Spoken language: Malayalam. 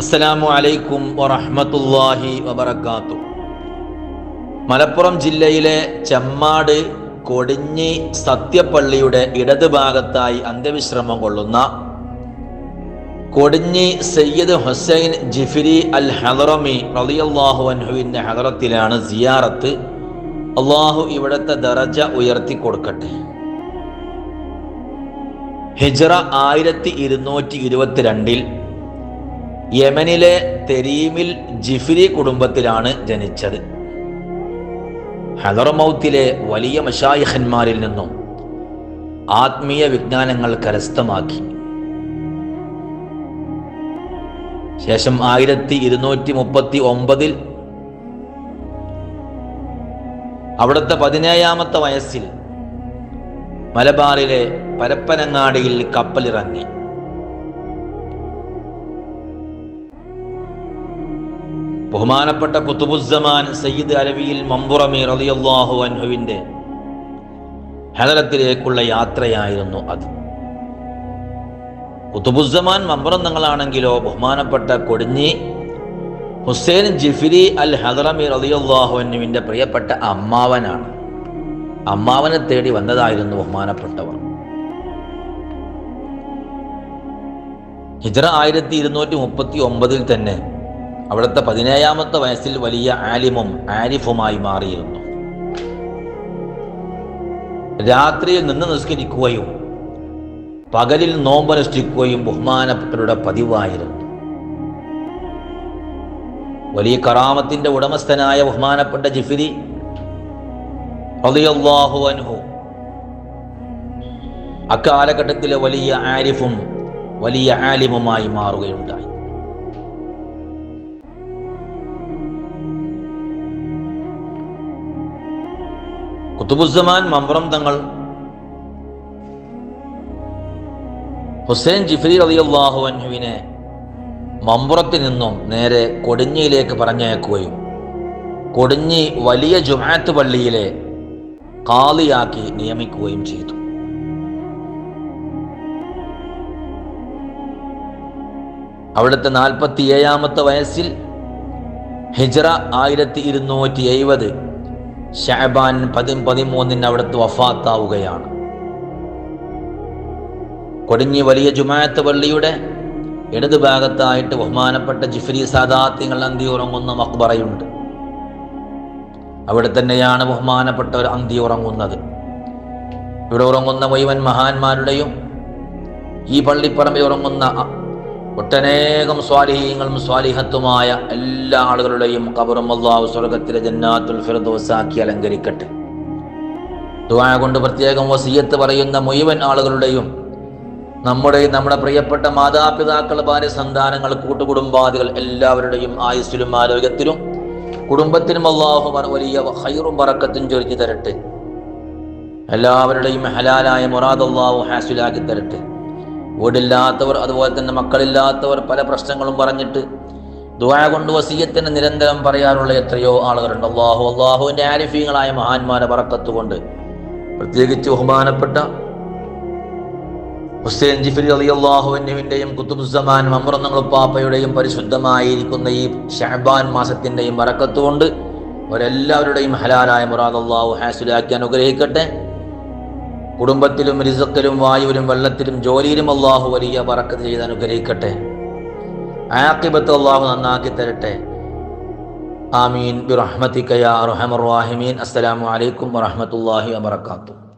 അസ്സലാമു അലൈക്കും വറഹ്മത്തുള്ളാഹി വബറകാത്തു. മലപ്പുറം ജില്ലയിലെ ചെമ്മാട് കൊടിഞ്ഞി സത്യപ്പള്ളിയുടെ ഇടത് ഭാഗത്തായി അന്ത്യവിശ്രമം കൊള്ളുന്ന കൊടിഞ്ഞി സയ്യിദ് ഹുസൈൻ ജിഫിരി അൽ ഹദറമി റളിയല്ലാഹു അൻഹുവിന്റെ ഹദറത്തിലാണ് സിയാറത്ത് അള്ളാഹു ഇവിടുത്തെ ദറജ ഉയർത്തി കൊടുക്കട്ടെ. ഹിജറ ആയിരത്തി ഇരുന്നൂറ്റി ഇരുപത്തിരണ്ടിൽ യമനിലെ തെരീമിൽ ജിഫിരി കുടുംബത്തിലാണ് ജനിച്ചത്. ഹദറമൗത്തിലെ വലിയ മഷായിഖന്മാരിൽ നിന്നും ആത്മീയ വിജ്ഞാനങ്ങൾ കരസ്ഥമാക്കി. ശേഷം ആയിരത്തി ഇരുന്നൂറ്റി മുപ്പത്തി ഒമ്പതിൽ അവിടുത്തെ പതിനേഴാമത്തെ വയസ്സിൽ മലബാറിലെ പരപ്പനങ്ങാടിയിൽ കപ്പലിറങ്ങി. ബഹുമാനപ്പെട്ട കുത്തുബുസ്സമാൻ സയ്യിദ് അലവിയിൽ മമ്പുറമി റളിയല്ലാഹു അൻഹുവിന്റെ ഹദരത്തിലേക്കുള്ള യാത്രയായിരുന്നു അത്. കുത്തുബുസ്സമാൻ മമ്പുറം തങ്ങളാണെങ്കിലോ ബഹുമാനപ്പെട്ട കൊടിഞ്ഞി ഹുസൈൻ ജിഫിരി അൽ ഹദറമി റളിയല്ലാഹു അൻഹുവിന്റെ പ്രിയപ്പെട്ട അമ്മാവനാണ്. അമ്മാവനെ തേടി വന്നതായിരുന്നു ബഹുമാനപ്പെട്ടവർ. ഹിജറ ആയിരത്തി ഇരുന്നൂറ്റി മുപ്പത്തി ഒമ്പതിൽ തന്നെ അവിടുത്തെ പതിനേഴാമത്തെ വയസ്സിൽ വലിയ ആലിമും ആരിഫുമായി മാറിയിരുന്നു. രാത്രിയിൽ നിന്ന് നിസ്കരിക്കുകയും പകലിൽ നോമ്പനുഷ്ഠിക്കുകയും ബഹുമാനപ്പെട്ടവരുടെ പതിവായിരുന്നു. വലിയ കറാമത്തിന്റെ ഉടമസ്ഥനായ ബഹുമാനപ്പെട്ട ജിഫിരി റളിയല്ലാഹു അൻഹു അക്കാലഘട്ടത്തിലെ വലിയ ആരിഫും വലിയ ആലിമുമായി മാറുകയുണ്ടായി. കുത്തുബുസ്സമാൻ മമ്പ്രം തങ്ങൾ. ഹുസൈൻ ജിഫ്രി റളിയല്ലാഹു അൻഹുവിനെ മമ്പുറത്ത് നിന്നും നേരെ കൊടിഞ്ഞിയിലേക്ക് പറഞ്ഞയക്കുകയും കൊടിഞ്ഞി വലിയ ജുമാത്ത് പള്ളിയിലെ കാളിയാക്കി നിയമിക്കുകയും ചെയ്തു. അവിടുത്തെ നാൽപ്പത്തി ഏഴാമത്തെ വയസ്സിൽ ഹിജറ ആയിരത്തി ഇരുന്നൂറ്റി എഴുപത് ഷാബാൻ പതി പതിമൂന്നിന് അവിടുത്തെ വഫാത്താവുകയാണ്. കൊടിഞ്ഞി വലിയ ജുമായത്ത് പള്ളിയുടെ ഇടതു ഭാഗത്തായിട്ട് ബഹുമാനപ്പെട്ട ജിഫ്രി സാദാത്യങ്ങൾ അന്തി ഉറങ്ങുന്ന മക്ബറയുണ്ട് അവിടെ തന്നെയാണ് ബഹുമാനപ്പെട്ടവർ അന്തി ഉറങ്ങുന്നത് ഇവിടെ ഉറങ്ങുന്ന മുഴുവൻ മഹാന്മാരുടെയും ഈ പള്ളിപ്പറമ്പിൽ ഉറങ്ങുന്ന ഒട്ടനേകം സ്വാലിഹീങ്ങളും സ്വാലിഹത്തുമായ എല്ലാ ആളുകളുടെയും കബറും അള്ളാഹു സ്വർഗത്തിലെ ജന്നാത്തുൽ ഫിറദോസാക്കി അലങ്കരിക്കട്ടെ. ദുആ കൊണ്ട് പ്രത്യേകം വസീയത്ത് പറയുന്ന മുഴുവൻ ആളുകളുടെയും നമ്മുടെ നമ്മുടെ പ്രിയപ്പെട്ട മാതാപിതാക്കൾ ഭാര്യ സന്താനങ്ങൾ കൂട്ടുകുടുംബാദികൾ എല്ലാവരുടെയും ആയുസ്സിലും ആരോഗ്യത്തിലും കുടുംബത്തിനും അള്ളാഹു വലിയ ഹൈറും പറക്കത്തും ചൊരിഞ്ഞു തരട്ടെ. എല്ലാവരുടെയും ഹലാലായ മുറാദ് അള്ളാഹു ഹാസിലാക്കി തരട്ടെ. വീടില്ലാത്തവർ അതുപോലെ തന്നെ മക്കളില്ലാത്തവർ പല പ്രശ്നങ്ങളും പറഞ്ഞിട്ട് ദുആ കൊണ്ട് വസീയത്തിന് നിരന്തരം പറയാറുള്ള എത്രയോ ആളുകളുണ്ട്. അള്ളാഹു അള്ളാഹുവിന്റെ ആരിഫീങ്ങളായ മഹാന്മാരെ പറക്കത്തുകൊണ്ട് പ്രത്യേകിച്ച് ബഹുമാനപ്പെട്ട ഹുസൈൻ ജിഫിരി അലി അള്ളാഹുവിന്റെയും കുത്തുബുസമാൻ മമ്രങ്ങളുപ്പാപ്പയുടെയും പരിശുദ്ധമായിരിക്കുന്ന ഈ ഷഹബാൻ മാസത്തിന്റെയും വറക്കത്തുകൊണ്ട് അവരെല്ലാവരുടെയും ഹലാലായ മുറാദ് അള്ളാഹു ഹാസുലാക്കി അനുഗ്രഹിക്കട്ടെ. കുടുംബത്തിലും റിസക്കിലും വായുവിലും വെള്ളത്തിലും ജോലിയിലും അള്ളാഹു വലിയ പറക്കത്ത് ചെയ്ത് അനുഗ്രഹിക്കട്ടെ. ആക്കിബത്ത് അള്ളാഹു നന്നാക്കി തരട്ടെ. ആമീൻ. ബിറഹ്മത്തിക്കയ റഹമർ വാഹിമീൻ അസ്സലാമു അലൈക്കും വറഹമത്തല്ലാഹി വബർക്കാത്തു